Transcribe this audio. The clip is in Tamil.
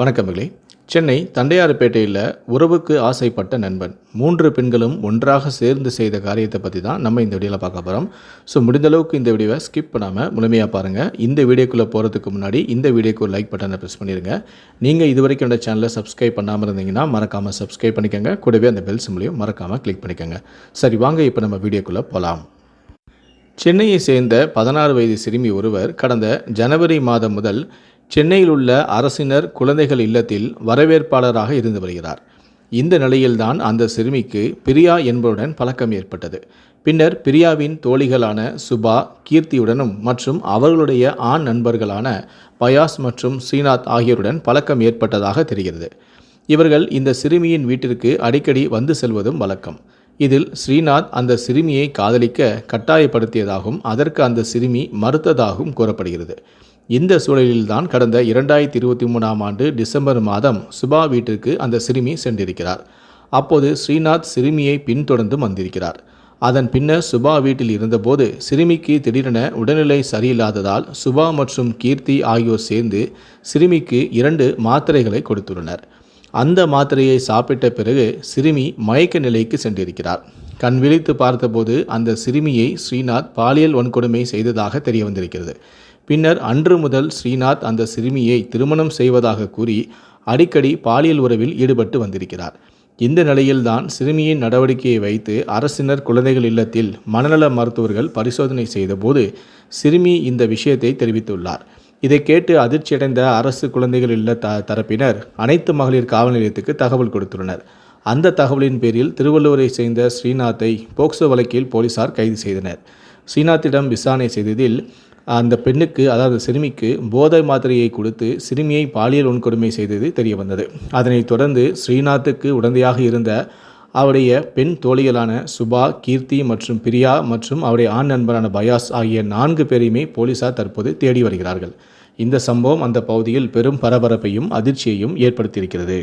வணக்கமில்லை சென்னை தண்டையார்பேட்டையில் உறவுக்கு ஆசைப்பட்ட நண்பன். மூன்று பெண்களும் ஒன்றாக சேர்ந்து செய்த காரியத்தை பற்றி தான் நம்ம இந்த வீடியோவில் பார்க்க போகிறோம் ஸோ முடிந்தளவுக்கு இந்த வீடியோவை ஸ்கிப் பண்ணாமல் முழுமையாக பாருங்கள் இந்த வீடியோக்குள்ளே போகிறதுக்கு முன்னாடி இந்த வீடியோக்கு ஒரு லைக் பட்டனை ப்ரெஸ் பண்ணிடுங்க நீங்கள் இது வரைக்கும் இந்த சேனலை சப்ஸ்கிரைப் பண்ணாமல் இருந்தீங்கன்னா மறக்காமல் சப்ஸ்கிரைப் பண்ணிக்கோங்க. கூடவே அந்த பெல் சிம்லையும் மறக்காமல் கிளிக் பண்ணிக்கோங்க. சரி வாங்க இப்போ நம்ம வீடியோக்குள்ளே போகலாம் சென்னையை சேர்ந்த பதினாறு வயது சிறுமி ஒருவர் கடந்த ஜனவரி மாதம் முதல் சென்னையில் உள்ள அரசினர் குழந்தைகள் இல்லத்தில் வரவேற்பாளராக இருந்து வருகிறார். இந்த நிலையில்தான் அந்த சிறுமிக்கு பிரியா என்பவருடன் பழக்கம் ஏற்பட்டது. பின்னர் பிரியாவின் தோழிகளான சுபா கீர்த்தியுடனும் மற்றும் அவர்களுடைய ஆண் நண்பர்களான பயாஸ் மற்றும் ஸ்ரீநாத் ஆகியோருடன் பழக்கம் ஏற்பட்டதாக தெரிகிறது. இவர்கள் இந்த சிறுமியின் வீட்டிற்கு அடிக்கடி வந்து செல்வதும் வழக்கம். இதில் ஸ்ரீநாத் அந்த சிறுமியை காதலிக்க கட்டாயப்படுத்தியதாகவும் அதற்கு அந்த சிறுமி மறுத்ததாகவும் கூறப்படுகிறது. இந்த சூழலில்தான் கடந்த இரண்டாயிரத்தி இருபத்தி மூணாம் ஆண்டு டிசம்பர் மாதம் சுபா வீட்டிற்கு அந்த சிறுமி சென்றிருக்கிறார். அப்போது ஸ்ரீநாத் சிறுமியை பின்தொடர்ந்து வந்திருக்கிறார். அதன் பின்னர் சுபா வீட்டில் இருந்தபோது சிறுமிக்கு திடீரென உடல்நிலை சரியில்லாததால் சுபா மற்றும் கீர்த்தி ஆகியோர் சேர்ந்து சிறுமிக்கு இரண்டு மாத்திரைகளை கொடுத்துள்ளனர். அந்த மாத்திரையை சாப்பிட்ட பிறகு சிறுமி மயக்க நிலைக்கு சென்றிருக்கிறார். கண் விழித்து பார்த்தபோது அந்த சிறுமியை ஸ்ரீநாத் பாலியல் வன்கொடுமை செய்ததாக தெரிய வந்திருக்கிறது பின்னர் அன்று முதல் ஸ்ரீநாத் அந்த சிறுமியை திருமணம் செய்வதாக கூறி அடிக்கடி பாலியல் உறவில் ஈடுபட்டு வந்திருக்கிறார். இந்த நிலையில்தான் சிறுமியின் நடவடிக்கையை வைத்து அரசினர் குழந்தைகள் இல்லத்தில் மனநல மருத்துவர்கள் பரிசோதனை செய்தபோது சிறுமி இந்த விஷயத்தை தெரிவித்துள்ளார். இதை கேட்டு அதிர்ச்சியடைந்த அரசு குழந்தைகள் இல்ல த தரப்பினர் அனைத்து மகளிர் காவல் நிலையத்துக்கு தகவல் கொடுத்துள்ளனர். அந்த தகவலின் பேரில் திருவள்ளூரை சேர்ந்த ஸ்ரீநாத்தை போக்சோ வழக்கில் போலீசார் கைது செய்தனர். ஸ்ரீநாத்திடம் விசாரணை செய்ததில் அந்த பெண்ணுக்கு அதாவது சிறுமிக்கு போதை மாத்திரையை கொடுத்து சிறுமியை பாலியல் வன்கொடுமை செய்தது தெரிய வந்தது அதனைத் தொடர்ந்து ஸ்ரீநாத்துக்கு உடந்தையாக இருந்த அவருடைய பெண் தோழிகளான சுபா கீர்த்தி மற்றும் பிரியா மற்றும் அவருடைய ஆண் நண்பரான பயாஸ் ஆகிய நான்கு பேரையுமே போலீசார் தற்போது தேடி வருகிறார்கள். இந்த சம்பவம் அந்த பகுதியில் பெரும் பரபரப்பையும் அதிர்ச்சியையும் ஏற்படுத்தியிருக்கிறது.